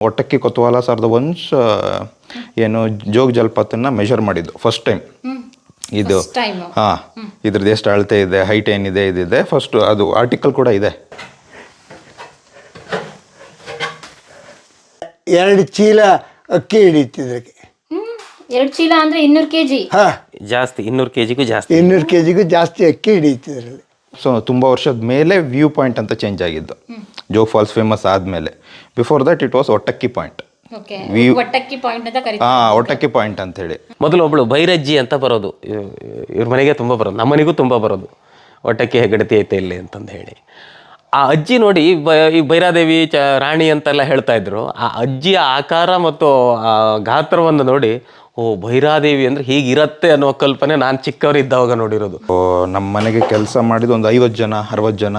ಒಟ್ಟಕ್ಕಿ ಕೊತ್ವಾಲ ಸಾವಿರದ ಒನ್ಸ್ ಏನು ಜೋಗ್ ಜಲಪಾತನ ಮೆಷರ್ ಮಾಡಿದ್ದು ಫಸ್ಟ್ ಟೈಮ್ ಇದು ಟೈಮ್ ಹಾಂ ಇದ್ರದ್ದು ಎಷ್ಟು ಅಳತೆ ಇದೆ ಹೈಟ್ ಏನಿದೆ ಇದಿದೆ ಫಸ್ಟ್ ಅದು ಆರ್ಟಿಕಲ್ ಕೂಡ ಇದೆ. ಎರಡು ಚೀಲ ಅಕ್ಕಿ ಹಿಡಿತಿದ್ದಕ್ಕೆ ಹ್ಮ್. ಎರಡು ಚೀಲ ಅಂದ್ರೆ ಇನ್ನೂರು ಕೆಜಿ. ಹಾಂ. ಜಾಸ್ತಿ ಇನ್ನೂರು ಕೆಜಿಗೂ ಜಾಸ್ತಿ. ಇನ್ನೂರು ಕೆಜಿಗೂ ಜಾಸ್ತಿ ಅಕ್ಕಿ ಹಿಡಿತಿದ್ರಲ್ಲಿ ಸೊ ತುಂಬ ವರ್ಷದ ಮೇಲೆ ವ್ಯೂ ಪಾಯಿಂಟ್ ಅಂತ ಚೇಂಜ್ ಆಗಿದ್ದು. ಜೋಗ್ ಫಾಲ್ಸ್ ಫೇಮಸ್ ಆದಮೇಲೆ. ಬಿಫೋರ್ ದಟ್ ಇಟ್ ವಾಸ್ ಒಟ್ಟಕ್ಕಿ ಪಾಯಿಂಟ್ ಒಟ್ಟಕ್ಕಿ ಪಾಯಿಂಟ್ ಅಂತ ಕರೀತಾರೆ ಹಾಂ ಒಟ್ಟಕ್ಕಿ ಪಾಯಿಂಟ್ ಅಂತ ಹೇಳಿ. ಮೊದಲು ಒಬ್ಳು ಬೈರಜ್ಜಿ ಅಂತ ಬರೋದು. ಇವ್- ಇವ್ರ ಮನೆಗೆ ತುಂಬ ಬರೋದು. ನಮ್ಮ ಮನೆಗೂ ತುಂಬ ಬರೋದು. ಒಟ್ಟಕ್ಕಿ ಹೆಗಡತಿ ಐತೆ ಇಲ್ಲಿ ಅಂತಂದು ಹೇಳಿ. ಆ ಅಜ್ಜಿ ನೋಡಿ ಬ ಈ ಭೈರಾದೇವಿ ಚ ರಾಣಿ ಅಂತೆಲ್ಲ ಹೇಳ್ತಾ ಇದ್ರು. ಆ ಅಜ್ಜಿಯ ಆಕಾರ ಮತ್ತು ಆ ಗಾತ್ರವನ್ನು ನೋಡಿ ಓ ಭೈರಾದೇವಿ ಅಂದ್ರೆ ಹೀಗಿರತ್ತೆ ಅನ್ನೋ ಕಲ್ಪನೆ ನಾನು ಚಿಕ್ಕವರಿದ್ದಾವಾಗ ನೋಡಿರೋದು. ಓ, ನಮ್ಮ ಮನೆಗೆ ಕೆಲಸ ಮಾಡಿದ ಒಂದು ಐವತ್ತು ಜನ ಅರವತ್ತು ಜನ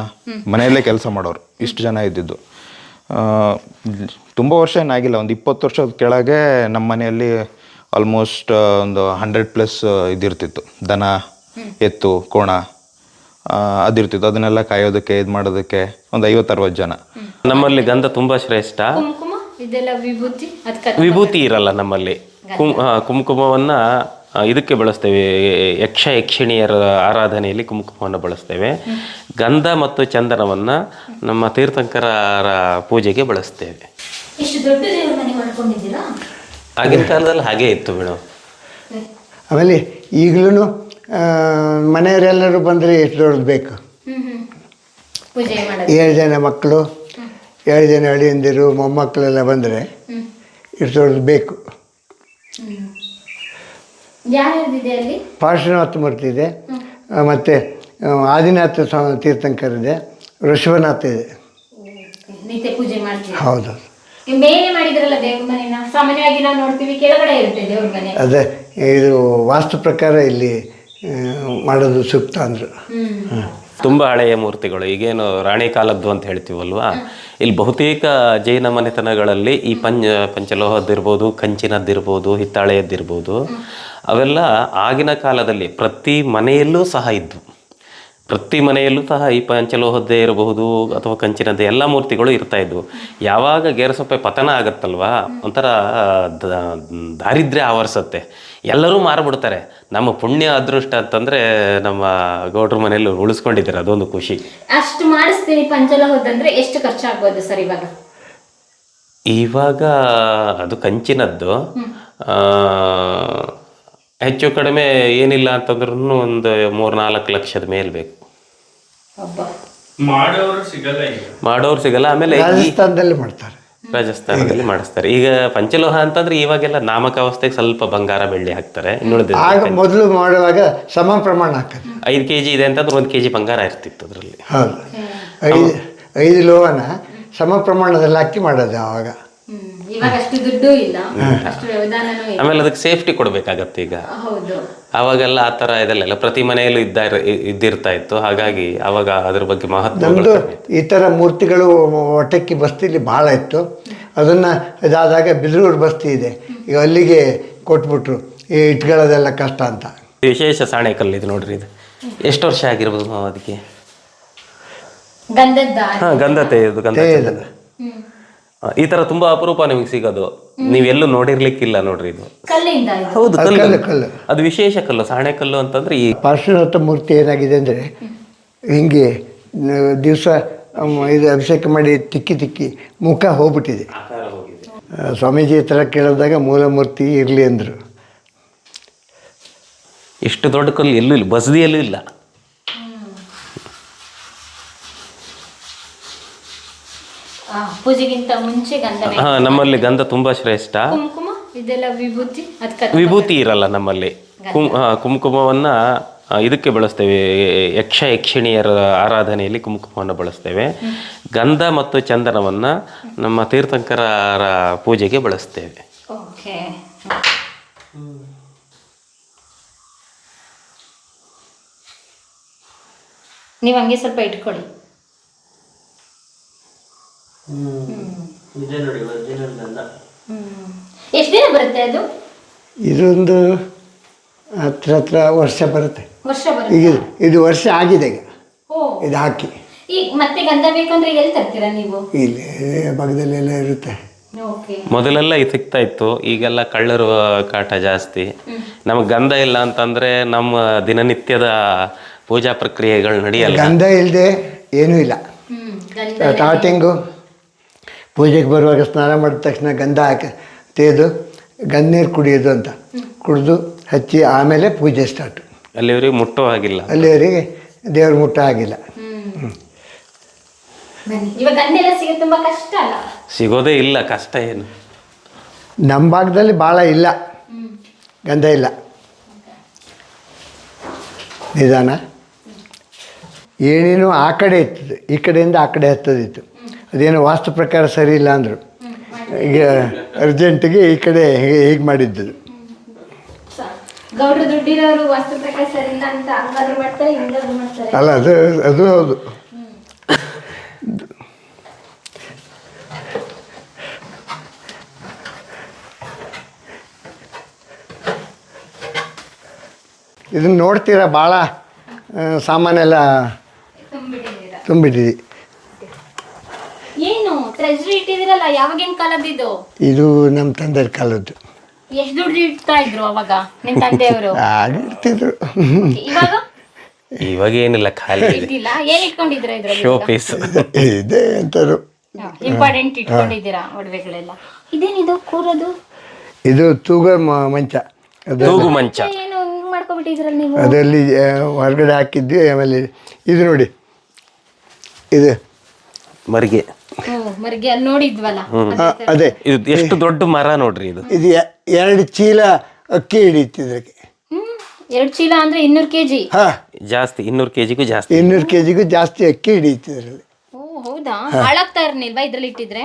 ಮನೆಯಲ್ಲೇ ಕೆಲಸ ಮಾಡೋರು. ಇಷ್ಟು ಜನ ಇದ್ದಿದ್ದು. ತುಂಬ ವರ್ಷ ಏನಾಗಿಲ್ಲ ಒಂದು ಇಪ್ಪತ್ತು ವರ್ಷದ ಕೆಳಗೆ ನಮ್ಮ ಮನೆಯಲ್ಲಿ ಆಲ್ಮೋಸ್ಟ್ ಒಂದು ಹಂಡ್ರೆಡ್ ಪ್ಲಸ್ ಇದಿರ್ತಿತ್ತು. ದನ ಎತ್ತು ಕೋಣ ಅದಿರ್ತಿತ್ತು. ಅದನ್ನೆಲ್ಲ ಕಾಯೋದಕ್ಕೆ ಇದು ಮಾಡೋದಕ್ಕೆ ಒಂದು ಐವತ್ತು ಅರವತ್ತು ಜನ. ನಮ್ಮಲ್ಲಿ ಗಂಧ ತುಂಬಾ ಶ್ರೇಷ್ಠ. ಕುಂಕುಮ ಇದೆಲ್ಲ ವಿಭೂತಿ ವಿಭೂತಿ ಇರಲ್ಲ ನಮ್ಮಲ್ಲಿ. ಕುಂಕುಮವನ್ನ ಇದಕ್ಕೆ ಬಳಸ್ತೇವೆ ಯಕ್ಷ ಯಕ್ಷಿಣಿಯರ ಆರಾಧನೆಯಲ್ಲಿ ಕುಂಕುಮವನ್ನು ಬಳಸ್ತೇವೆ. ಗಂಧ ಮತ್ತು ಚಂದನವನ್ನು ನಮ್ಮ ತೀರ್ಥಂಕರರ ಪೂಜೆಗೆ ಬಳಸ್ತೇವೆ. ಇಷ್ಟು ದೊಡ್ಡ ದೇವ್ರ ಮನೆ ಮಾಡ್ಕೊಂಡಿದ್ದೀರಾ? ಆಗಿನ ಕಾಲದಲ್ಲಿ ಹಾಗೆ ಇತ್ತು ಮೇಡಮ್ ಆಮೇಲೆ ಈಗಲೂ ಮನೆಯವರೆಲ್ಲರೂ ಬಂದರೆ ಎಷ್ಟು ದೊಡ್ಡದು ಬೇಕು? ಏಳು ಜನ ಮಕ್ಕಳು ಏಳು ಜನ ಅಳಿಯಂದಿರು ಮೊಮ್ಮಕ್ಕಳೆಲ್ಲ ಬಂದರೆ ಎಷ್ಟು ದೊಡ್ಡದು ಬೇಕು? ಅಲ್ಲಿ? ಪಾರ್ಶ್ವನಾಥ ಮೂರ್ತಿ ಇದೆ. ಮತ್ತು ಆದಿನಾಥ ಸ್ವಾಮಿ ತೀರ್ಥಂಕರ್ ಇದೆ. ಋಷಭನಾಥ ಇದೆ. ನಿತ್ಯ ಪೂಜೆ ಮಾಡ್ತೀವಿ ಹೌದು. ಈ ಮೇಲೆ ಮಾಡಿದ್ರಲ್ಲ ದೇವ್ರ ಮನೆನ? ಸಾಮಾನ್ಯವಾಗಿ ನಾವು ನೋಡ್ತೀವಿ ಕೆಳಗಡೆ ಇರುತ್ತೆ ದೇವ್ರ ಮನೆ. ಅದೇ ಇದು ವಾಸ್ತು ಪ್ರಕಾರ ಇಲ್ಲಿ ಮಾಡೋದು ಸೂಕ್ತ ಅಂದರು. ಹ್ಮ್. ತುಂಬಾ ಹಳೆಯ ಮೂರ್ತಿಗಳು. ಈಗೇನು ರಾಣಿ ಕಾಲದ್ದು ಅಂತ ಹೇಳ್ತೀವಲ್ವಾ? ಇಲ್ಲಿ ಬಹುತೇಕ ಜೈನ ಮನೆತನಗಳಲ್ಲಿ ಈ ಪಂಚ, ಪಂಚಲೋಹದ್ದಿರ್ಬೋದು, ಕಂಚಿನದ್ದಿರ್ಬೋದು, ಹಿತ್ತಾಳೆಯದ್ದಿರ್ಬೋದು, ಅವೆಲ್ಲ ಆಗಿನ ಕಾಲದಲ್ಲಿ ಪ್ರತಿ ಮನೆಯಲ್ಲೂ ಸಹ ಇದ್ವು. ಪ್ರತಿ ಮನೆಯಲ್ಲೂ ಸಹ ಈ ಪಂಚಲೋಹದ್ದೇ ಇರಬಹುದು ಅಥವಾ ಕಂಚಿನದ್ದೇ ಎಲ್ಲ ಮೂರ್ತಿಗಳು ಇರ್ತಾ ಇದ್ವು. ಯಾವಾಗ ಗೇರಸೊಪ್ಪೆ ಪತನ ಆಗತ್ತಲ್ವಾ? ಒಂಥರ ದಾರಿದ್ರ್ಯ ಆವರಿಸತ್ತೆ. ಎಲ್ಲರೂ ಮಾರ್ಬಿಡ್ತಾರೆ. ನಮ್ಮ ಪುಣ್ಯ ಅದೃಷ್ಟ ಅಂತಂದ್ರೆ ನಮ್ಮ ಗೌಡ್ರ ಮನೆಯಲ್ಲಿ ಉಳಿಸ್ಕೊಂಡಿದ್ದಾರೆ ಅದೊಂದು ಖುಷಿ. ಅಷ್ಟು ಮಾಡಿಸ್ತೀನಿ ಪಂಚಲೋಹದಂದ್ರೆ ಎಷ್ಟು ಖರ್ಚಾಗ್ಬೋದು ಸರ್ ಇವಾಗ? ಇವಾಗ ಅದು ಕಂಚಿನದ್ದು. ಆ, ಹೆಚ್ಚು ಕಡಿಮೆ ಏನಿಲ್ಲ ಅಂತಂದ್ರೂ ಒಂದು ಮೂರು ನಾಲ್ಕು ಲಕ್ಷದ ಮೇಲೆ ಬೇಕು. ಒಬ್ಬ ಮಾಡೋರು ಸಿಗಲ್ಲ ಈಗ. ಮಾಡೋರು ಸಿಗಲ್ಲ ಆಮೇಲೆ ಈ ರಾಜಸ್ಥಾನದಲ್ಲಿ ಮಾಡ್ತಾರೆ. ರಾಜಸ್ಥಾನದಲ್ಲಿ ಮಾಡಿಸ್ತಾರೆ. ಈಗ ಪಂಚಲೋಹ ಅಂತಂದ್ರೆ ಇವಾಗೆಲ್ಲ ನಾಮಕಾವಸ್ಥೆಗೆ ಸ್ವಲ್ಪ ಬಂಗಾರ ಬೆಳ್ಳಿ ಹಾಕ್ತಾರೆ. ಆಗ ಮೊದಲು ಮಾಡುವಾಗ ಸಮ ಪ್ರಮಾಣ ಹಾಕ್ತಾರೆ ಐದು ಕೆ ಜಿ ಇದೆ ಅಂತಂದ್ರೆ ಒಂದು ಕೆ ಜಿ ಬಂಗಾರ ಇರ್ತಿತ್ತು ಅದರಲ್ಲಿ. ಹೌದು. ಐದು ಐದು ಲೋಹನ ಸಮ ಪ್ರಮಾಣದಲ್ಲಿ ಹಾಕಿ ಮಾಡೋದು ಆವಾಗ. ಇವಾಗ ಅಷ್ಟು ದುಡ್ಡು ಇಲ್ಲ. ಅಷ್ಟು ವ್ಯವಧಾನನೂ ಇಲ್ಲ. ಆಮೇಲೆ ಅದಕ್ಕೆ ಸೇಫ್ಟಿ ಕೊಡ್ಬೇಕಾಗತ್ತೆ ಈಗ. ಹೌದು. ಅವಾಗೆಲ್ಲ ಆ ಥರ ಇದೆಲ್ಲ ಪ್ರತಿ ಮನೆಯಲ್ಲೂ ಇದ್ದ ಇದ್ದಿರ್ತಾ ಇತ್ತು. ಹಾಗಾಗಿ ಅವಾಗ ಅದ್ರ ಬಗ್ಗೆ ಮಹತ್ವ ಈ ಥರ ಮೂರ್ತಿಗಳು ಒಟ್ಟಕ್ಕಿ ಬಸ್ತಿಲಿ ಭಾಳ ಇತ್ತು. ಅದನ್ನು ಇದಾದಾಗ ಬಿದ್ರೂರು ಬಸ್ತಿ ಇದೆ. ಈಗ ಅಲ್ಲಿಗೆ ಕೊಟ್ಬಿಟ್ರು. ಈ ಇಟ್ಕೊಳ್ಳೋದೆಲ್ಲ ಕಷ್ಟ ಅಂತ. ವಿಶೇಷ ಸಾಣೆಕಲ್ಲು ಇದು ನೋಡ್ರಿ ಇದು. ಎಷ್ಟು ವರ್ಷ ಆಗಿರ್ಬೋದು ಮಾವ ಅದಕ್ಕೆ? ಗಂಧದ ಹಾ ಗಂಧತೆ ಇದು ಗಂಧ. ಹ್ಮ್. ಈ ತರ ತುಂಬಾ ಅಪರೂಪ ನಿಮಗೆ ಸಿಗೋದು. ನೀವೆಲ್ಲೂ ನೋಡಿರ್ಲಿಕ್ಕಿಲ್ಲ ನೋಡ್ರಿ ಇದು. ಕಲ್ಲಿಂದ ಇದು. ಹೌದು ಕಲ್ಲು, ಕಲ್ಲು ಕಲ್ಲು. ಅದು ವಿಶೇಷ ಕಲ್ಲು ಸಾಣೆ ಕಲ್ಲು ಅಂತಂದ್ರೆ ಈ ಪಾರ್ಶ್ವನಾಥ ಮೂರ್ತಿ ಏನಾಗಿದೆ ಅಂದರೆ ಹಿಂಗೆ ದಿವಸ ಇದು ಅಭಿಷೇಕ ಮಾಡಿ ತಿಕ್ಕಿ ತಿಕ್ಕಿ ಮುಖ ಹೋಗ್ಬಿಟ್ಟಿದೆ. ಆ, ಸ್ವಾಮೀಜಿ ಹತ್ರ ಕೇಳಿದಾಗ ಮೂಲ ಮೂರ್ತಿ ಇರಲಿ ಅಂದರು. ಇಷ್ಟು ದೊಡ್ಡ ಕಲ್ಲು ಎಲ್ಲೂ ಇಲ್ಲ ಬಸದಿಯಲ್ಲೂ ಇಲ್ಲ ಆ, ಪೂಜೆಗಿಂತ ಮುಂಚೆ ಗಂಧನೆ ಹಾ ನಮ್ಮಲ್ಲಿ ಗಂಧ ತುಂಬಾ ಶ್ರೇಷ್ಠ. ಕುಂಕುಮ ಇದೆಲ್ಲ ವಿಭೂತಿ ಅದಕ್ಕೆ ವಿಭೂತಿ ಇರಲ್ಲ ನಮ್ಮಲ್ಲಿ. ಕುಂ ಹಾ, ಕುಂಕುಮವನ್ನ ಆ, ಇದಕ್ಕೆ ಬಳಸ್ತೇವೆ. ಯಕ್ಷ ಯಕ್ಷಿಣಿಯರ ಆರಾಧನೆಯಲ್ಲಿ ಕುಂಕುಮವನ್ನು ಬಳಸ್ತೇವೆ. ಗಂಧ ಮತ್ತು ಚಂದನವನ್ನ ನಮ್ಮ ತೀರ್ಥಂಕರರ ಪೂಜೆಗೆ ಬಳಸ್ತೇವೆ. ಓಕೆ. ನೀವು ಹಂಗೆ ಸ್ವಲ್ಪ ಇಟ್ಕೊಳ್ಳಿ. ಹ್ಮ್. ಎಷ್ಟು ದಿನ ಬರುತ್ತೆ ಅದು? ಇದೊಂದು ಹತ್ರ ಹತ್ರ ವರ್ಷ ಬರುತ್ತೆ. ವರ್ಷ ಬರುತ್ತೆ? ಈಗ ಇದು- ವರ್ಷ ಆಗಿದೆ ಈಗ. ಓ. ಇದು ಹಾಕಿ. ಈಗ ಮತ್ತೆ ಗಂಧ ಬೇಕಂದ್ರೆ ಎಲ್ಲಿ ತರ್ತೀರಾ ನೀವು? ಇಲ್ಲಿ ಭಾಗದಲ್ಲೆಲ್ಲ ಇರುತ್ತೆ. ಓಕೆ. ಮೊದಲೆಲ್ಲ ಇದು ಸಿಗ್ತಾ ಇತ್ತು. ಈಗೆಲ್ಲ ಕಳ್ಳರು ಕಾಟ ಜಾಸ್ತಿ. ನಮಗೆ ಗಂಧ ಇಲ್ಲ ಅಂತಂದ್ರೆ ನಮ್ಮ ದಿನನಿತ್ಯದ ಪೂಜಾ ಪ್ರಕ್ರಿಯೆಗಳು ನಡೆಯಲ್ಲ. ಗಂಧ ಇಲ್ಲದೆ ಏನೂ ಇಲ್ಲ. ಹ್ಮ್. ಗಂಧ ಸ್ಟಾರ್ಟಿಂಗು ಪೂಜೆಗೆ ಬರುವಾಗ ಸ್ನಾನ ಮಾಡಿದ ತಕ್ಷಣ ಗಂಧ ಹಾಕಿ ತೆಗೆದು ಗಂಧನೀರು ಕುಡಿಯೋದು ಅಂತ. ಕುಡಿದು ಹಚ್ಚಿ ಆಮೇಲೆ ಪೂಜೆ ಸ್ಟಾರ್ಟ್ ಅಲ್ಲಿವರಿಗೆ ಮುಟ್ಟೋ ಹಾಗಿಲ್ಲ. ಅಲ್ಲಿವರಿಗೆ ದೇವ್ರ ಮುಟ್ಟ ಆಗಿಲ್ಲ ಬನ್ನಿ. ಇವಾಗ ಗಂಧ ಸಿಗೋದು ತುಂಬಾ ಕಷ್ಟ ಅಲ್ಲ? ಸಿಗೋದೇ ಇಲ್ಲ ಕಷ್ಟ ಏನು? ನಮ್ಮ ಭಾಗದಲ್ಲಿ ಭಾಳ ಇಲ್ಲ. ಗಂಧ ಇಲ್ಲ. ನಿಧಾನ. ಏನೇನು ಆ ಕಡೆ ಇತ್ತು ಈ ಕಡೆಯಿಂದ ಆ ಕಡೆ ಹತ್ತದಿತ್ತು. ಅದೇನು ವಾಸ್ತು ಪ್ರಕಾರ ಸರಿ ಇಲ್ಲ ಅಂದರು. ಈಗ ಅರ್ಜೆಂಟಿಗೆ ಈ ಕಡೆ ಹೀಗೆ ಮಾಡಿದ್ದು ಅಲ್ಲ ಅದು ಅದು ಹೌದು. ಇದನ್ನ ನೋಡ್ತೀರಾ ಭಾಳ ಸಾಮಾನೆಲ್ಲ ತುಂಬಿಟ್ಟಿದ್ದೀರಾ? ತುಂಬಿಟ್ಟಿದೆ ಏನು? ಟ್ರೆಜರಿ ಇಟ್ಟಿದಿರಲ್ಲ ಯಾವಾಗಿನ ಕಾಲದಿದ್ದು ಇದು? ನಮ್ಮ ತಂದೆ ಕಾಲದ್ದು. ಎಷ್ಟು ದುಡ್ಡು ಇಡ್ತಾ ಇದ್ರು ಅವಾಗ ನಿಮ್ ತಂದೆಯವರು? ಆಗ ಇರ್ತಿದ್ರು. ಇವಾಗ? ಇವಾಗ ಏನಿಲ್ಲ ಖಾಲಿ ಇದೆ. ಏನು ಏನ್ ಇಟ್ಕೊಂಡಿದ್ರ ಇದ್ರಲ್ಲಿ ಶೋ ಪೀಸ್ ಇದೆ ಅಂತಾರು ಇಂಪಾರ್ಟೆಂಟ್ ಇಟ್ಕೊಂಡಿದ್ದೀರಾ ಒಡವೆಗಳೆಲ್ಲ. ಇದೇನಿದು ಕೂರೋದು? ಇದು ತೂಗ ಮ- ಮಂಚ. ಅದು ತೂಗು ಮಂಚ. ಏನು ಹಿಂಗ್ ಮಾಡ್ಕೊಬಿಟ್ಟಿದ್ರಲ್ಲ ನೀವು? ಅದರಲ್ಲಿ ಆ, ಹೊರಗಡೆ ಹಾಕಿದ್ವಿ ಆಮೇಲೆ ಇದು ನೋಡಿ. ಇದು ಮರಿಗೆ. ಮರ್ಗೆ ಅಲ್ಲಿ ನೋಡಿದ್ವಲ್ಲ? ಅದೇ ಇದು ಎಷ್ಟು ದೊಡ್ಡ ಮರ ನೋಡ್ರಿ ಇದು? ಇದು ಎ- ಎರಡು ಚೀಲ ಅಕ್ಕಿ ಇದಕ್ಕೆ ಹ್ಮ್ ಎರಡ್ ಚೀಲ ಅಂದ್ರೆ ಇನ್ನೂರು ಕೆಜಿ. ಹಾ. ಜಾಸ್ತಿ ಇನ್ನೂರು ಕೆಜಿಗೂ ಜಾಸ್ತಿ. ಇನ್ನೂರು ಕೆಜಿಗೂ ಜಾಸ್ತಿ ಅಕ್ಕಿ ಇದರಲ್ಲಿ ಓ ಹೌದಾ? ಹಾಳಾಗ್ತಾ ಇರ್ನಿಲ್ವಾ ಇದ್ರಲ್ಲಿ ಇಟ್ಟಿದ್ರೆ?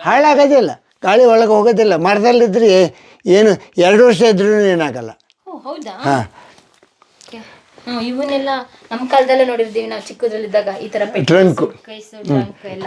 ಹಾಳಾಗೋದಿಲ್ಲ. ಗಾಳಿ ಒಳಗೆ ಹೋಗೋದಿಲ್ಲ. ಮರದಲ್ಲಿದ್ರೆ ಏನು ಎರಡು ವರ್ಷ ಇದ್ರೂ ಏನಾಗಲ್ಲ. ಓ ಹೌದಾ? ಹಾಂ. ಹ್ಮ್. ಇವನ್ನೆಲ್ಲ ನಮ್ಮ ಕಾಲದಲ್ಲೇ ನೋಡಿರ್ತೀವಿ ನಾವು ಚಿಕ್ಕದ್ರಲ್ಲಿದ್ದಾಗ ಈ ತರ ಟ್ರಂಕು ಟ್ರಂಕ್ ಎಲ್ಲ.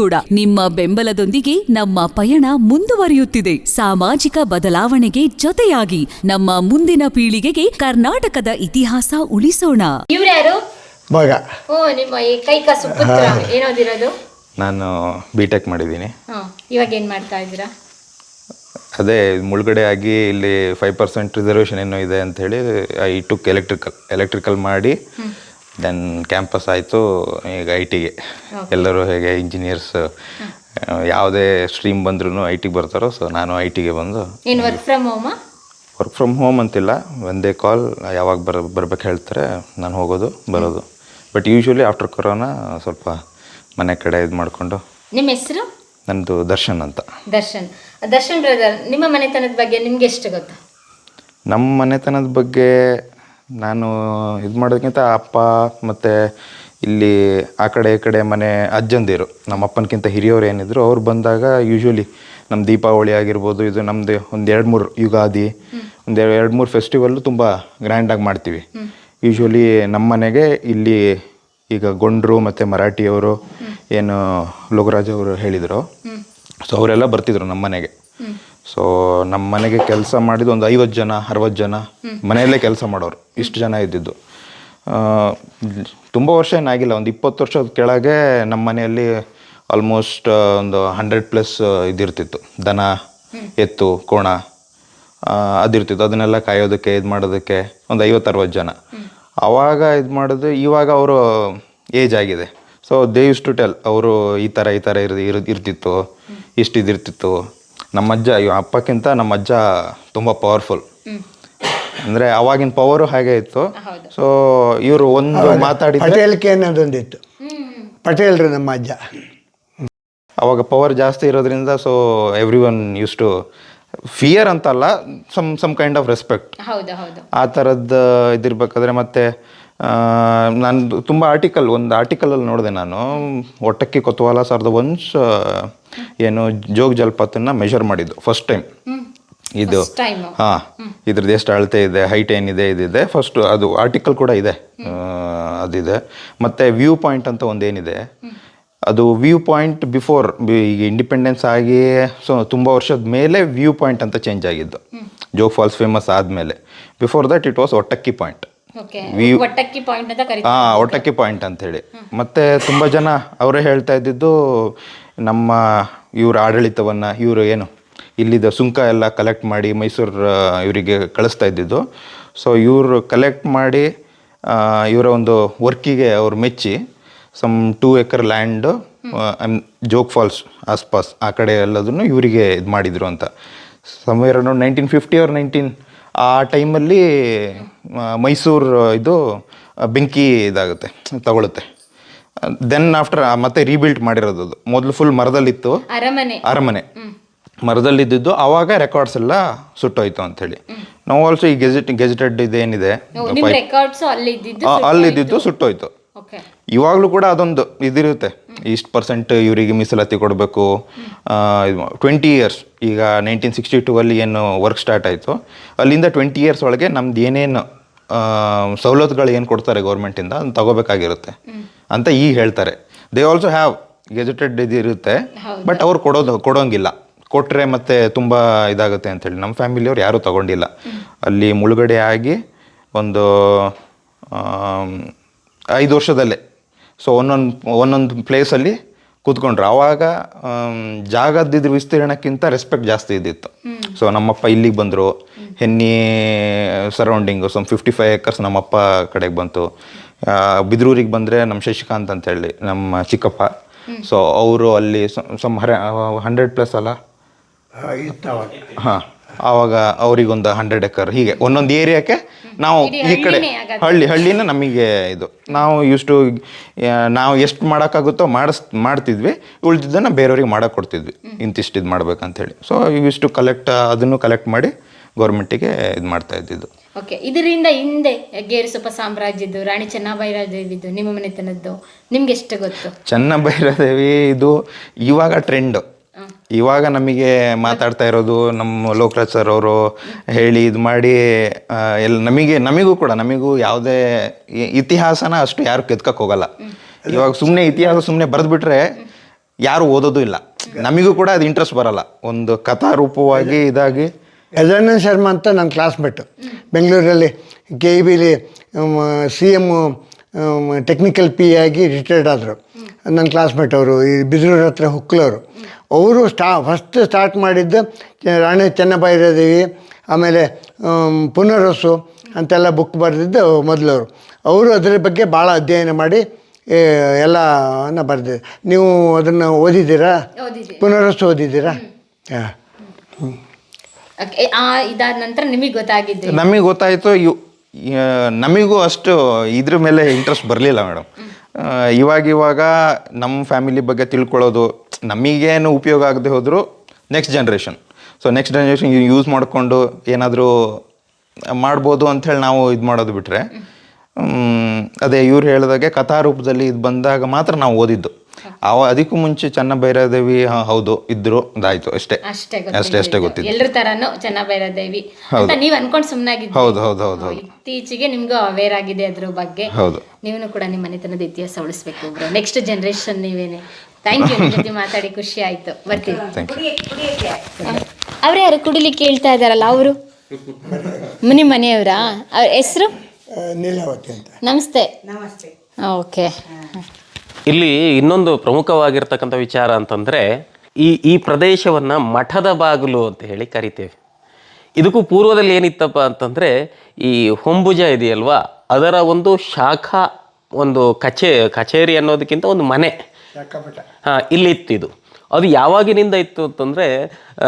ಕೂಡ. ನಿಮ್ಮ ಬೆಂಬಲದೊಂದಿಗೆ ನಮ್ಮ ಪಯಣ ಮುಂದುವರಿಯುತ್ತಿದೆ. ಸಾಮಾಜಿಕ ಬದಲಾವಣೆಗೆ ಜೊತೆಯಾಗಿ ನಮ್ಮ ಮುಂದಿನ ಪೀಳಿಗೆಗೆ ಕರ್ನಾಟಕದ ಇತಿಹಾಸ ಉಳಿಸೋಣ. ಇವ್ರ್ಯಾರು? ಮಗ. ಓ ನಿಮ್ಮ ಸುಪುತ್ರ. ಏನೋದಿರೋದು? ನಾನು ಬಿ ಟೆಕ್ ಮಾಡಿದ್ದೀನಿ. ಹಾ ಇವಾಗ ಏನು ಮಾಡ್ತಾ ಇದ್ದೀರಾ? ಅದೇ ಮುಳುಗಡೆ ಆಗಿ ಇಲ್ಲಿ ಫೈವ್ ಪರ್ಸೆಂಟ್ ರಿಸರ್ವೇಷನ್ ಏನೋ ಇದೆ ಅಂತ ಹೇಳಿ ಐ ಟುಕ್ ಎಲೆಕ್ಟ್ರಿಕಲ್ ಎಲೆಕ್ಟ್ರಿಕಲ್ ಮಾಡಿ ದೆನ್ ಕ್ಯಾಂಪಸ್ ಆಯಿತು ಈಗ ಐ ಟಿಗೆ ಎಲ್ಲರೂ ಹೇಗೆ ಇಂಜಿನಿಯರ್ಸ್ ಯಾವುದೇ ಸ್ಟ್ರೀಮ್ ಬಂದ್ರೂ ಐ ಟಿಗೆ ಬರ್ತಾರೋ ಸೊ ನಾನು ಐ ಟಿಗೆ ಬಂದು ಏನ್ work from home work from home ಅಂತಿಲ್ಲ ಒಂದೇ ಕಾಲ್ ಯಾವಾಗ ಬರ ಬರ್ಬೇಕು ಹೇಳ್ತಾರೆ ನಾನು ಹೋಗೋದು ಬರೋದು. ಬಟ್ ಯೂಶ್ವಲಿ ಆಫ್ಟರ್ ಕೊರೋನಾ ಸ್ವಲ್ಪ ಮನೆ ಕಡೆ ಇದು ಮಾಡಿಕೊಂಡು. ನಿಮ್ಮ ಹೆಸರು? ನನ್ನದು ದರ್ಶನ್ ಅಂತ. ದರ್ಶನ್. ದರ್ಶನ್ ಬ್ರದರ್ ನಿಮ್ಮ ಮನೆತನದ ಬಗ್ಗೆ ನಿಮ್ಗೆ ಎಷ್ಟು ಗೊತ್ತಾ? ನಮ್ಮ ಮನೆತನದ ಬಗ್ಗೆ ನಾನು ಇದು ಮಾಡೋದಕ್ಕಿಂತ ಅಪ್ಪ ಮತ್ತು ಇಲ್ಲಿ ಆ ಕಡೆ ಈ ಕಡೆ ಮನೆ ಅಜ್ಜಂದಿರು, ನಮ್ಮ ಅಪ್ಪನಕ್ಕಿಂತ ಹಿರಿಯವ್ರು ಏನಿದ್ರು ಅವ್ರು ಬಂದಾಗ ಯೂಶ್ವಲಿ ನಮ್ಮ ದೀಪಾವಳಿ ಆಗಿರ್ಬೋದು, ಇದು ನಮ್ಮದು ಒಂದು ಎರಡು ಮೂರು ಯುಗಾದಿ, ಒಂದು ಎರಡು ಮೂರು ಫೆಸ್ಟಿವಲ್ಲು ತುಂಬ ಗ್ರ್ಯಾಂಡಾಗಿ ಮಾಡ್ತೀವಿ. ಯೂಶ್ವಲಿ ನಮ್ಮ ಮನೆಗೆ ಇಲ್ಲಿ ಈಗ ಗೊಂಡ್ರು ಮತ್ತು ಮರಾಠಿಯವರು ಏನು ಲೋಕರಾಜ್ ಅವರು ಹೇಳಿದರು. ಸೊ ಅವರೆಲ್ಲ ಬರ್ತಿದ್ರು ನಮ್ಮ ಮನೆಗೆ. ಸೊ ನಮ್ಮ ಮನೆಗೆ ಕೆಲಸ ಮಾಡಿದ ಒಂದು ಐವತ್ತು ಜನ ಅರವತ್ತು ಜನ ಮನೆಯಲ್ಲೇ ಕೆಲಸ ಮಾಡೋರು, ಇಷ್ಟು ಜನ ಇದ್ದಿದ್ದು. ತುಂಬ ವರ್ಷ ಏನಾಗಿಲ್ಲ, ಒಂದು ಇಪ್ಪತ್ತು ವರ್ಷದ ಕೆಳಗೆ ನಮ್ಮ ಮನೆಯಲ್ಲಿ ಆಲ್ಮೋಸ್ಟ್ ಒಂದು ಹಂಡ್ರೆಡ್ ಪ್ಲಸ್ ಇದಿರ್ತಿತ್ತು. ದನ, ಎತ್ತು, ಕೋಣ ಅದಿರ್ತಿತ್ತು. ಅದನ್ನೆಲ್ಲ ಕಾಯೋದಕ್ಕೆ, ಇದು ಮಾಡೋದಕ್ಕೆ ಒಂದು ಐವತ್ತು ಅರವತ್ತು ಜನ. ಆವಾಗ ಇದು ಮಾಡೋದು, ಇವಾಗ ಅವರು ಏಜ್ ಆಗಿದೆ. So they used to tell ಅವರು ಈ ಥರ ಈ ಥರ ಇರ್- ಇರ್ತಿತ್ತು, ಇಷ್ಟು ಇದಿರ್ತಿತ್ತು. ನಮ್ಮ ಅಜ್ಜ ಇವ ಅಪ್ಪಕ್ಕಿಂತ ನಮ್ಮ ಅಜ್ಜ ತುಂಬ ಪವರ್ಫುಲ್ ಅಂದರೆ ಅವಾಗಿನ ಪವರು ಹಾಗೆ ಇತ್ತು. ಸೊ ಇವರು ಒಂದು ಮಾತಾಡಿ ಪಟೇಲ್ಕೆ ಅನ್ನೋದೊಂದಿತ್ತು ಪಟೇಲ್ರು ನಮ್ಮ ಅಜ್ಜ ಅವಾಗ ಪವರ್ ಜಾಸ್ತಿ ಇರೋದ್ರಿಂದ so everyone used to fear ಅಂತಲ್ಲ some some kind of respect ಹೌದು ಹೌದು. ಆ ಥರದ್ದು ಇದಿರ್ಬೇಕಾದ್ರೆ ಮತ್ತೆ ನಾನು ತುಂಬ ಆರ್ಟಿಕಲ್ ಒಂದು ಆರ್ಟಿಕಲಲ್ಲಿ ನೋಡಿದೆ ನಾನು. ಒಟ್ಟಕ್ಕಿ ಕೊತ್ವಾಲ ಸಾವಿರದ ಒನ್ಸ್ ಏನು ಜೋಗ್ ಜಲಪಾತನ ಮೆಷರ್ ಮಾಡಿದ್ದು ಫಸ್ಟ್ ಟೈಮ್ ಇದು. ಹಾಂ ಇದ್ರದ್ದು ಎಷ್ಟು ಅಳತೆ ಇದೆ ಹೈಟ್ ಏನಿದೆ ಇದಿದೆ. ಫಸ್ಟ್ ಅದು ಆರ್ಟಿಕಲ್ ಕೂಡ ಇದೆ. ಅದಿದೆ. ಮತ್ತು ವ್ಯೂ ಪಾಯಿಂಟ್ ಅಂತ ಒಂದೇನಿದೆ ಅದು ವ್ಯೂ ಪಾಯಿಂಟ್ ಬಿಫೋರ್ ಈಗ ಇಂಡಿಪೆಂಡೆನ್ಸ್ ಆಗಿ ಸೊ ತುಂಬ ವರ್ಷದ ಮೇಲೆ ವ್ಯೂ ಪಾಯಿಂಟ್ ಅಂತ ಚೇಂಜ್ ಆಗಿದ್ದು. ಜೋಗ್ ಫಾಲ್ಸ್ ಫೇಮಸ್ ಆದಮೇಲೆ. ಬಿಫೋರ್ ದಟ್ ಇಟ್ ವಾಸ್ ಒಟ್ಟಕ್ಕಿ ಪಾಯಿಂಟ್ ಒಟ್ಟಕ್ಕಿ ಪಾಯಿಂಟ್ ಅಂತ ಕರೀತಾರೆ ಹಾಂ ಒಟ್ಟಕ್ಕಿ ಪಾಯಿಂಟ್ ಅಂತೇಳಿ ಮತ್ತು ತುಂಬ ಜನ ಅವರೇ ಹೇಳ್ತಾ ಇದ್ದಿದ್ದು ನಮ್ಮ ಇವ್ರ ಆಡಳಿತವನ್ನು ಇವರು ಏನು ಇಲ್ಲಿದ್ದ ಸುಂಕ ಎಲ್ಲ ಕಲೆಕ್ಟ್ ಮಾಡಿ ಮೈಸೂರು ಇವರಿಗೆ ಕಳಿಸ್ತಾ ಇದ್ದಿದ್ದು. ಸೊ ಇವರು ಕಲೆಕ್ಟ್ ಮಾಡಿ ಇವರ ಒಂದು ವರ್ಕಿಗೆ ಅವ್ರು ಮೆಚ್ಚಿ some two acre land Jog falls ಆಸ್ಪಾಸ್ ಆ ಕಡೆ ಎಲ್ಲದನ್ನು ಇವರಿಗೆ ಇದು ಮಾಡಿದರು ಅಂತ. ಸಮ್ವೇರ್ ಅರೌಂಡ್ ನೈನ್ಟೀನ್ ಫಿಫ್ಟಿ ಅವ್ರ ನೈನ್ಟೀನ್ ಆ ಟೈಮಲ್ಲಿ ಮೈಸೂರು ಇದು ಬೆಂಕಿ ಇದಾಗುತ್ತೆ ತಗೊಳುತ್ತೆ. ದೆನ್ ಆಫ್ಟರ್ ಮತ್ತೆ ರೀಬಿಲ್ಟ್ ಮಾಡಿರೋದು ಅದು. ಮೊದಲು ಫುಲ್ ಮರದಲ್ಲಿತ್ತು. ಅರಮನೆ. ಅರಮನೆ. ಮರದಲ್ಲಿದ್ದಿದ್ದು ಆವಾಗ ರೆಕಾರ್ಡ್ಸ್ ಎಲ್ಲ ಸುಟ್ಟೋಯ್ತು ಅಂಥೇಳಿ ನಾವು ಆಲ್ಸೋ ಈ ಗೆಜೆಟ್ ಗೆಜೆಟೆಡ್ ಇದೇನಿದೆ ಅಲ್ಲಿದ್ದು ಸುಟ್ಟೋಯ್ತು. ಇವಾಗಲೂ ಕೂಡ ಅದೊಂದು ಇದಿರುತ್ತೆ. ಇಷ್ಟು ಪರ್ಸೆಂಟ್ ಇವರಿಗೆ ಮೀಸಲಾತಿ ಕೊಡಬೇಕು. ಟ್ವೆಂಟಿ ಇಯರ್ಸ್ ಈಗ ನೈನ್ಟೀನ್ ಸಿಕ್ಸ್ಟಿ ಟೂ ಅಲ್ಲಿ ಏನು ವರ್ಕ್ ಸ್ಟಾರ್ಟ್ ಆಯಿತು. ಅಲ್ಲಿಂದ ಟ್ವೆಂಟಿ ಇಯರ್ಸ್ ಒಳಗೆ ನಮ್ದು ಏನೇನು ಸವಲತ್ತುಗಳು ಏನು ಕೊಡ್ತಾರೆ ಗೌರ್ಮೆಂಟಿಂದ ಅದನ್ನ ತಗೋಬೇಕಾಗಿರುತ್ತೆ. ಅಂತ ಈಗ ಹೇಳ್ತಾರೆ. ದೇ ಆಲ್ಸೋ ಹ್ಯಾವ್ ಗೆಜೆಟೆಡ್ ಇದು ಇರುತ್ತೆ. ಬಟ್ ಅವ್ರು ಕೊಡೋದು ಕೊಡೋಂಗಿಲ್ಲ. ಕೊಟ್ಟರೆ ಮತ್ತೆ ತುಂಬ ಇದಾಗುತ್ತೆ ಅಂತೇಳಿ ನಮ್ಮ ಫ್ಯಾಮಿಲಿಯವ್ರು ಯಾರೂ ತಗೊಂಡಿಲ್ಲ. ಅಲ್ಲಿ ಮುಳುಗಡೆ ಆಗಿ ಒಂದು ಐದು ವರ್ಷದಲ್ಲೇ. ಸೊ ಒಂದೊಂದು ಒಂದೊಂದು ಪ್ಲೇಸಲ್ಲಿ ಕೂತ್ಕೊಂಡ್ರು. ಆವಾಗ ಜಾಗದಿದ್ರ ಜಾಗದ ವಿಸ್ತೀರ್ಣಕ್ಕಿಂತ ರೆಸ್ಪೆಕ್ಟ್ ಜಾಸ್ತಿ ಇದ್ದಿತ್ತು. ಸೊ ನಮ್ಮಪ್ಪ ಇಲ್ಲಿಗೆ ಬಂದರು. ಹೆನ್ನಿ surrounding some fifty five acres ನಮ್ಮಪ್ಪ ಕಡೆಗೆ ಬಂತು. ಬಿದ್ರೂರಿಗೆ ಬಂದರೆ ನಮ್ಮ ಶಶಿಕಾಂತ್ ಅಂತೇಳಿ ನಮ್ಮ ಚಿಕ್ಕಪ್ಪ. ಸೊ ಅವರು ಅಲ್ಲಿ ಸಮ್ ಹಂಡ್ರೆಡ್ ಪ್ಲಸ್ ಅಲ್ಲ? ಹಾಂ. ಆವಾಗ ಅವರಿಗೊಂದು ಹಂಡ್ರೆಡ್ ಎಕರ್ ಹೀಗೆ. ಒಂದೊಂದು ಏರಿಯಾಕ್ಕೆ ನಾವು ಈ ಕಡೆ ಹಳ್ಳಿ ಹಳ್ಳಿನ ನಮಗೆ ಇದು. ನಾವು ಇಷ್ಟು ನಾವು ಎಷ್ಟು ಮಾಡೋಕ್ಕಾಗುತ್ತೋ ಮಾಡಿಸ್ ಮಾಡ್ತಿದ್ವಿ. ಉಳಿದಿದ್ದನ್ನು ಬೇರೆಯವ್ರಿಗೆ ಮಾಡೋಕೆ ಕೊಡ್ತಿದ್ವಿ. ಇಂತಿಷ್ಟು ಇದು ಮಾಡ್ಬೇಕಂತೇಳಿ. ಸೊ ಇವಿಷ್ಟು ಕಲೆಕ್ಟ್ ಅದನ್ನು ಕಲೆಕ್ಟ್ ಮಾಡಿ ಗೌರ್ಮೆಂಟಿಗೆ ಇದು ಮಾಡ್ತಾ ಇದ್ದಿದ್ದು. ಓಕೆ ಇದರಿಂದ ಹಿಂದೆ ಗೇರುಸೊಪ್ಪ ಸಾಮ್ರಾಜ್ಯದ್ದು ರಾಣಿ ಚೆನ್ನಬೈರಾದೇವಿದ್ದು ನಿಮ್ಮ ಮನೆತನದ್ದು ನಿಮ್ಗೆ ಎಷ್ಟು ಗೊತ್ತು? ಚೆನ್ನಬೈರಾದೇವಿ ಇದು ಇವಾಗ ಟ್ರೆಂಡ್ ಇವಾಗ ನಮಗೆ ಮಾತಾಡ್ತಾ ಇರೋದು ನಮ್ಮ ಲೋಕರಾಜ್ ಸರ್ ಅವರು ಹೇಳಿ ಇದು ಮಾಡಿ ಎಲ್ಲ ನಮಗೆ, ನಮಗೂ ಕೂಡ, ನಮಗೂ ಯಾವುದೇ ಇತಿಹಾಸನ ಅಷ್ಟು ಯಾರು ಕೆತ್ಕಕ್ಕೆ ಹೋಗಲ್ಲ. ಇವಾಗ ಸುಮ್ಮನೆ ಇತಿಹಾಸ ಸುಮ್ಮನೆ ಬರೆದ್ಬಿಟ್ರೆ ಯಾರು ಓದೋದು ಇಲ್ಲ. ನಮಗೂ ಕೂಡ ಅದು ಇಂಟ್ರೆಸ್ಟ್ ಬರಲ್ಲ. ಒಂದು ಕಥಾರೂಪವಾಗಿ ಇದಾಗಿ. ಯಜಾನಂದ್ ಶರ್ಮಾ ಅಂತ ನನ್ನ ಕ್ಲಾಸ್ಮೇಟು ಬೆಂಗಳೂರಲ್ಲಿ ಕೆ ಇ ಬಿಲಿ ಸಿ ಎಮ್ಮು ಟೆಕ್ನಿಕಲ್ ಪಿ ಆಗಿ ರಿಟೈರ್ಡ್ ಆದರು. ನನ್ನ ಕ್ಲಾಸ್ಮೇಟ್ ಅವರು, ಈ ಬಿದಿರೂರು ಹತ್ರ ಹುಕ್ಲವರು ಅವರು ಸ್ಟಾ ಫಸ್ಟ್ ಸ್ಟಾರ್ಟ್ ಮಾಡಿದ್ದು ರಾಣಿ ಚೆನ್ನಭೈರದೇವಿ ಆಮೇಲೆ ಪುನರಸು ಪುನರ್ವಸು ಅಂತೆಲ್ಲ ಬುಕ್ ಬರೆದಿದ್ದು ಮೊದಲವರು. ಅವರು ಅದರ ಬಗ್ಗೆ ಭಾಳ ಅಧ್ಯಯನ ಮಾಡಿ ಎಲ್ಲನ ಬರೆದಿದ್ದಾರೆ ನೀವು ಅದನ್ನು ಓದಿದ್ದೀರಾ? ಪುನರಸು ಪುನರ್ವಸು ಓದಿದ್ದೀರಾ ಹಾಂ. ಇದಾದ ನಂತರ ನಿಮಗೆ ಗೊತ್ತಾಗಿದ್ದು ನಮಗೆ ಗೊತ್ತಾಯಿತು ಇವ್ ನಮಗೂ ಅಷ್ಟು ಇದ್ರ ಮೇಲೆ ಇಂಟ್ರೆಸ್ಟ್ ಬರಲಿಲ್ಲ ಮೇಡಮ್ ಇವಾಗ ಇವಾಗ ನಮ್ಮ ಫ್ಯಾಮಿಲಿ ಬಗ್ಗೆ ತಿಳ್ಕೊಳ್ಳೋದು ನಮಗೇನು ಉಪಯೋಗ ಆಗದೆ ಹೋದರೂ next generation so next generation use ಮಾಡಿಕೊಂಡು ಏನಾದರೂ ಮಾಡ್ಬೋದು ಅಂಥೇಳಿ ನಾವು ಇದು ಮಾಡೋದು ಬಿಟ್ಟರೆ ಅದೇ ಇವ್ರು ಹೇಳಿದಾಗೆ ಕಥಾರೂಪದಲ್ಲಿ ಇದು ಬಂದಾಗ ಮಾತ್ರ ನಾವು ಓದಿದ್ದು. ಅವ ಅದಕ್ಕೂ ಮುಂಚೆ ಚೆನ್ನಭೈರಾದೇವಿ ಹಾಂ ಹೌದು ಇದ್ರು ಅದಾಯ್ತು ಅಷ್ಟೇ. ಅಷ್ಟೇ ಅಷ್ಟೇ ಅಷ್ಟೇ ಗೊತ್ತಿದೆ. ಎಲ್ಲರ ತರಾನು ಚೆನ್ನಬೈರಾದೇವಿ ಅಂತ ನೀವ್ ಅನ್ಕೊಂಡ್ ಸುಮ್ನಾಗಿದ್ರಿ ಹೌದು ಹೌದು ಹೌದು ಹೌದು. ಇತ್ತೀಚೆಗೆ ನಿಮ್ಗೂ ಅವೇರ್ ಆಗಿದೆ ಅದ್ರ ಬಗ್ಗೆ. ಹೌದು. ನೀವು ಕೂಡ ನಿಮ್ಮ ಮನೆತನದ ಇತಿಹಾಸ ಉಳಿಸ್ಬೇಕು ಬ್ರೋ. ನೆಕ್ಸ್ಟ್ ಜನರೇಷನ್ ನೀವೇನೆ. ಥ್ಯಾಂಕ್ ಯು ನಿಮ್ಮ ಜೊತೆ ಮಾತಾಡಿ ಖುಷಿ ಆಯ್ತು. ಬರ್ತೀವಿ. ಅವರೇ ಯಾರು ಕುಡಿಲಿಕ್ಕೆ ಹೇಳ್ತಾ ಇದಾರಲ್ಲ ಅವರು? ನಿಮ್ಮ ಮನೆಯವರಾ? ಅವ್ರ ಹೆಸರು? ನೀಲಾವತಿ ಅಂತ. ನಮಸ್ತೆ. ಓಕೆ. ಇಲ್ಲಿ ಇನ್ನೊಂದು ಪ್ರಮುಖವಾಗಿರ್ತಕ್ಕಂಥ ವಿಚಾರ ಅಂತಂದರೆ ಈ ಈ ಪ್ರದೇಶವನ್ನು ಮಠದ ಬಾಗಿಲು ಅಂತ ಹೇಳಿ ಕರಿತೇವೆ. ಇದಕ್ಕೂ ಪೂರ್ವದಲ್ಲಿ ಏನಿತ್ತಪ್ಪ ಅಂತಂದರೆ ಈ ಹೊಂಬುಜ ಇದೆಯಲ್ವಾ? ಅದರ ಒಂದು ಶಾಖಾ ಒಂದು ಕಚೇ ಕಚೇರಿ ಅನ್ನೋದಕ್ಕಿಂತ ಒಂದು ಮನೆ. ಹಾಂ ಇಲ್ಲಿತ್ತು ಇದು. ಅದು ಯಾವಾಗಿನಿಂದ ಇತ್ತು ಅಂತಂದರೆ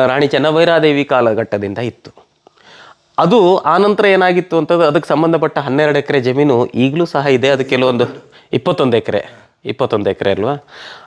ರಾಣಿ ಚೆನ್ನಭೈರಾದೇವಿ ಕಾಲಘಟ್ಟದಿಂದ ಇತ್ತು. ಅದು ಆನಂತರ ಏನಾಗಿತ್ತು ಅಂತಂದ್ರೆ ಅದಕ್ಕೆ ಸಂಬಂಧಪಟ್ಟ ಹನ್ನೆರಡು ಎಕರೆ ಜಮೀನು ಈಗಲೂ ಸಹ ಇದೆ. ಅದು ಕೆಲವೊಂದು ಇಪ್ಪತ್ತೊಂದು ಎಕರೆ. ಇಪ್ಪತ್ತೊಂದು ಎಕರೆ ಅಲ್ವಾ?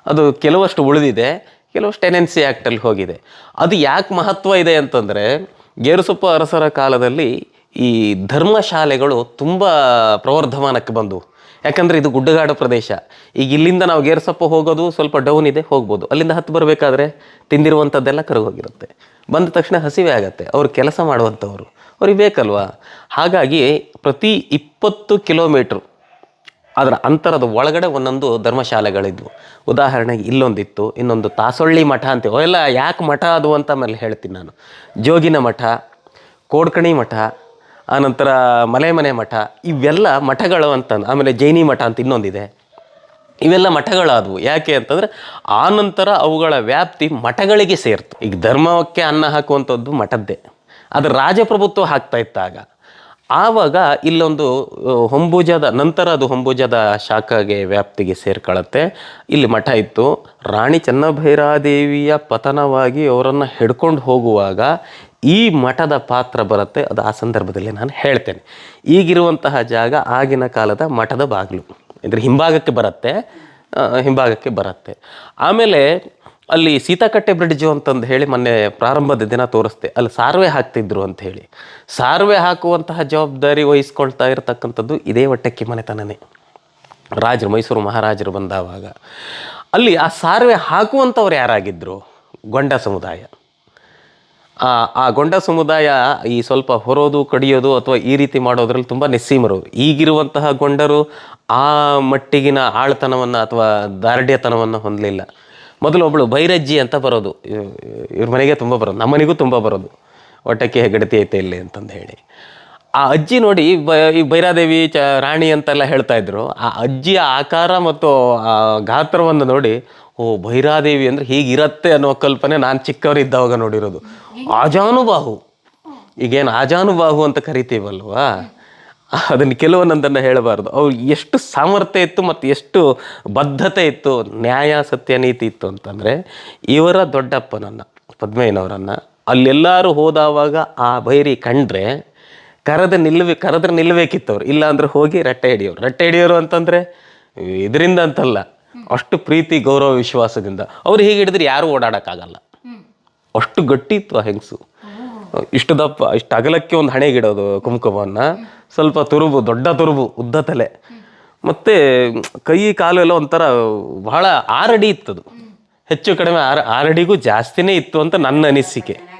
ಅದು ಕೆಲವಷ್ಟು ಉಳಿದಿದೆ, ಕೆಲವಷ್ಟು ಟೆನೆನ್ಸಿ ಆ್ಯಕ್ಟಲ್ಲಿ ಹೋಗಿದೆ. ಅದು ಯಾಕೆ ಮಹತ್ವ ಇದೆ ಅಂತಂದರೆ, ಗೇರುಸೊಪ್ಪ ಅರಸರ ಕಾಲದಲ್ಲಿ ಈ ಧರ್ಮಶಾಲೆಗಳು ತುಂಬ ಪ್ರವರ್ಧಮಾನಕ್ಕೆ ಬಂದವು. ಯಾಕಂದರೆ ಇದು ಗುಡ್ಡಗಾಡು ಪ್ರದೇಶ. ಈಗ ಇಲ್ಲಿಂದ ನಾವು ಗೇರುಸೊಪ್ಪ ಹೋಗೋದು ಸ್ವಲ್ಪ ಡೌನ್ ಇದೆ, ಹೋಗ್ಬೋದು. ಅಲ್ಲಿಂದ ಹತ್ತು ಬರಬೇಕಾದ್ರೆ ತಿಂದಿರುವಂಥದ್ದೆಲ್ಲ ಕರಗೋಗಿರುತ್ತೆ. ಬಂದ ತಕ್ಷಣ ಹಸಿವೆ ಆಗತ್ತೆ. ಅವರು ಕೆಲಸ ಮಾಡುವಂಥವ್ರು. ಅವ್ರಿಗೆ ಬೇಕಲ್ವಾ? ಹಾಗಾಗಿ ಪ್ರತಿ ಇಪ್ಪತ್ತು ಕಿಲೋಮೀಟ್ರು ಅದರ ಅಂತರದ ಒಳಗಡೆ ಒಂದೊಂದು ಧರ್ಮಶಾಲೆಗಳಿದ್ವು. ಉದಾಹರಣೆಗೆ ಇಲ್ಲೊಂದಿತ್ತು, ಇನ್ನೊಂದು ತಾಸೊಳ್ಳಿ ಮಠ ಅಂತ. ಅವೆಲ್ಲ ಯಾಕೆ ಮಠ ಅದು ಅಂತ ಆಮೇಲೆ ಹೇಳ್ತೀನಿ ನಾನು. ಜೋಗಿನ ಮಠ, ಕೋಡ್ಕಣಿ ಮಠ, ಆನಂತರ ಮಲೆ ಮನೆ ಮಠ, ಇವೆಲ್ಲ ಮಠಗಳು ಅಂತ ಆಮೇಲೆ ಜೈನಿ ಮಠ ಅಂತ ಇನ್ನೊಂದಿದೆ. ಇವೆಲ್ಲ ಮಠಗಳಾದವು. ಯಾಕೆ ಅಂತಂದರೆ ಆ ನಂತರ ಅವುಗಳ ವ್ಯಾಪ್ತಿ ಮಠಗಳಿಗೆ ಸೇರ್ತು. ಈಗ ಧರ್ಮಕ್ಕೆ ಅನ್ನ ಹಾಕುವಂಥದ್ದು ಮಠದ್ದೇ. ಅದು ರಾಜಪ್ರಭುತ್ವ ಹಾಕ್ತಾ ಇತ್ತಾಗ ಆವಾಗ ಇಲ್ಲೊಂದು ಹೊಂಬುಜದ, ನಂತರ ಅದು ಹೊಂಬುಜದ ಶಾಖೆಗೆ ವ್ಯಾಪ್ತಿಗೆ ಸೇರ್ಕೊಳ್ಳುತ್ತೆ ಇಲ್ಲಿ ಮಠ ಇತ್ತು. ರಾಣಿ ಚೆನ್ನಭೈರಾದೇವಿಯ ಪತನವಾಗಿ ಅವರನ್ನು ಹಿಡ್ಕೊಂಡು ಹೋಗುವಾಗ ಈ ಮಠದ ಪಾತ್ರ ಬರುತ್ತೆ. ಅದು ಆ ಸಂದರ್ಭದಲ್ಲಿ ನಾನು ಹೇಳ್ತೇನೆ. ಈಗಿರುವಂತಹ ಜಾಗ ಆಗಿನ ಕಾಲದ ಮಠದ ಬಾಗಿಲು. ಅಂದರೆ ಹಿಂಭಾಗಕ್ಕೆ ಬರುತ್ತೆ. ಹಿಂಭಾಗಕ್ಕೆ ಬರುತ್ತೆ. ಆಮೇಲೆ ಅಲ್ಲಿ ಸೀತಾಕಟ್ಟೆ ಬ್ರಿಡ್ಜು ಅಂತಂದು ಹೇಳಿ ಮೊನ್ನೆ ಪ್ರಾರಂಭದ ದಿನ ತೋರಿಸ್ತೆ. ಅಲ್ಲಿ ಸಾರ್ವೆ ಹಾಕ್ತಿದ್ರು ಅಂತ ಹೇಳಿ. ಸಾರ್ವೆ ಹಾಕುವಂತಹ ಜವಾಬ್ದಾರಿ ವಹಿಸ್ಕೊಳ್ತಾ ಇರತಕ್ಕಂಥದ್ದು ಇದೇ ಒಟ್ಟಕ್ಕೆ ಮನೆತನನೇ. ರಾಜರು, ಮೈಸೂರು ಮಹಾರಾಜರು ಬಂದಾವಾಗ. ಅಲ್ಲಿ ಆ ಸಾರ್ವೆ ಹಾಕುವಂಥವ್ರು ಯಾರಾಗಿದ್ದರು ಗೊಂಡ ಸಮುದಾಯ. ಆ ಆ ಗೊಂಡ ಸಮುದಾಯ ಈ ಸ್ವಲ್ಪ ಹೊರೋದು, ಕಡಿಯೋದು ಅಥವಾ ಈ ರೀತಿ ಮಾಡೋದ್ರಲ್ಲಿ ತುಂಬ ನಿಸ್ಸೀಮರು. ಈಗಿರುವಂತಹ ಗೊಂಡರು ಆ ಮಟ್ಟಿಗಿನ ಆಳ್ತನವನ್ನು ಅಥವಾ ದಾರ್ಢ್ಯತನವನ್ನು ಹೊಂದಲಿಲ್ಲ. ಮೊದಲು ಒಬ್ಬಳು ಬೈರಜ್ಜಿ ಅಂತ ಬರೋದು. ಇವ್- ಇವ್ರ ಮನೆಗೆ ತುಂಬ ಬರೋದು. ನಮ್ಮ ಮನೆಗೂ ತುಂಬ ಬರೋದು. ಒಟ್ಟಕ್ಕೆ ಹೆಗಡತಿ ಐತೆ ಇಲ್ಲಿ ಅಂತಂದು ಹೇಳಿ. ಆ ಅಜ್ಜಿ ನೋಡಿ ಈ ಭೈರಾದೇವಿ, ಚ, ರಾಣಿ ಅಂತೆಲ್ಲ ಹೇಳ್ತಾ ಇದ್ರು. ಆ ಅಜ್ಜಿಯ ಆಕಾರ ಮತ್ತು ಆ ಗಾತ್ರವನ್ನು ನೋಡಿ, ಓ, ಭೈರಾದೇವಿ ಅಂದರೆ ಹೀಗಿರತ್ತೆ ಅನ್ನೋ ಕಲ್ಪನೆ ನಾನು ಚಿಕ್ಕವರಿದ್ದಾವಾಗ ನೋಡಿರೋದು. ಆಜಾನುಬಾಹು. ಈಗೇನು ಆಜಾನುಬಾಹು ಅಂತ ಕರಿತೀವಲ್ವಾ? ಅದನ್ನು ಕೆಲವೊಂದನ್ನು ಹೇಳಬಾರ್ದು. ಅವ್ರು ಎಷ್ಟು ಸಾಮರ್ಥ್ಯ ಇತ್ತು ಮತ್ತು ಎಷ್ಟು ಬದ್ಧತೆ ಇತ್ತು ನ್ಯಾಯ ಸತ್ಯ ನೀತಿ ಇತ್ತು ಅಂತಂದರೆ ಇವರ ದೊಡ್ಡಪ್ಪನನ್ನು ಪದ್ಮಯ್ಯನವರನ್ನು ಅಲ್ಲೆಲ್ಲರೂ ಹೋದಾವಾಗ ಆ ಬೈರಿ ಕಂಡ್ರೆ ಕರೆದ ನಿಲ್ಲಬೇಕು ಕರೆದ್ರೆ ನಿಲ್ಲಬೇಕಿತ್ತು ಅವ್ರು ಇಲ್ಲ ಅಂದ್ರೆ ಹೋಗಿ ರಟ್ಟೆ ಹಿಡಿಯೋರು. ರಟ್ಟೆ ಹಿಡಿಯೋರು ಅಂತಂದರೆ ಇದರಿಂದ ಅಂತಲ್ಲ ಅಷ್ಟು ಪ್ರೀತಿ ಗೌರವ ವಿಶ್ವಾಸದಿಂದ. ಅವ್ರು ಹೀಗೆ ಹಿಡಿದ್ರೆ ಯಾರೂ ಓಡಾಡೋಕ್ಕಾಗಲ್ಲ. ಅಷ್ಟು ಗಟ್ಟಿ ಇತ್ತು ಆ ಹೆಂಗಸು. ಇಷ್ಟು ದಪ್ಪ ಇಷ್ಟು ಅಗಲಕ್ಕೆ ಒಂದು ಹಣೆಗಿಡೋದು ಕುಂಕುಮವನ್ನು. ಸ್ವಲ್ಪ ತುರುಬು, ದೊಡ್ಡ ತುರುಬು, ಉದ್ದ ತಲೆ. ಮತ್ತು ಕೈ, ಕಾಲು ಎಲ್ಲ ಒಂಥರ ಬಹಳ ಆರಡಿ ಇತ್ತದು. ಹೆಚ್ಚು ಕಡಿಮೆ ಆರ, ಆರಡಿಗೂ ಜಾಸ್ತಿನೇ ಇತ್ತು ಅಂತ ನನ್ನ ಅನಿಸಿಕೆ.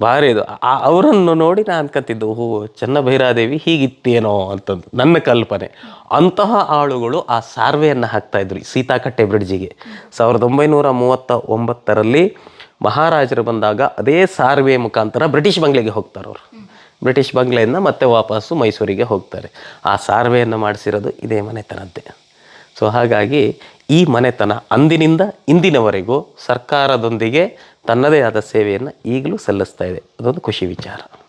ಭಾರಿ ಇದು. ಅವರನ್ನು ನೋಡಿ ನಾನು ಅನ್ಕತ್ತಿದ್ದು ಓಹೋ, ಚೆನ್ನಭೈರಾದೇವಿ ಹೀಗಿತ್ತೇನೋ ಅಂತಂದು ನನ್ನ ಕಲ್ಪನೆ. ಅಂತಹ ಆಳುಗಳು ಆ ಸಾರ್ವೆಯನ್ನು ಹಾಕ್ತಾ ಇದ್ರು ಈ ಸೀತಾಕಟ್ಟೆ ಬ್ರಿಡ್ಜಿಗೆ. ಸಾವಿರದ ಒಂಬೈನೂರ ಮೂವತ್ತ ಒಂಬತ್ತರಲ್ಲಿ ಮಹಾರಾಜರು ಬಂದಾಗ ಅದೇ ಸಾರ್ವೆ ಮುಖಾಂತರ ಬ್ರಿಟಿಷ್ ಬಂಗ್ಲೆಗೆ ಹೋಗ್ತಾರೆ ಅವರು. ಬ್ರಿಟಿಷ್ ಬಂಗ್ಲೆಯಿಂದ ಮತ್ತೆ ವಾಪಸ್ಸು ಮೈಸೂರಿಗೆ ಹೋಗ್ತಾರೆ. ಆ ಸಾರ್ವೆಯನ್ನು ಮಾಡಿಸಿರೋದು ಇದೇ ಮನೆತನದ್ದೇ. ಸೊ ಹಾಗಾಗಿ ಈ ಮನೆತನ ಅಂದಿನಿಂದ ಇಂದಿನವರೆಗೂ ಸರ್ಕಾರದೊಂದಿಗೆ ತನ್ನದೇ ಆದ ಸೇವೆಯನ್ನು ಈಗಲೂ ಸಲ್ಲಿಸ್ತಾ ಇದೆ. ಅದೊಂದು ಖುಷಿ ವಿಚಾರ.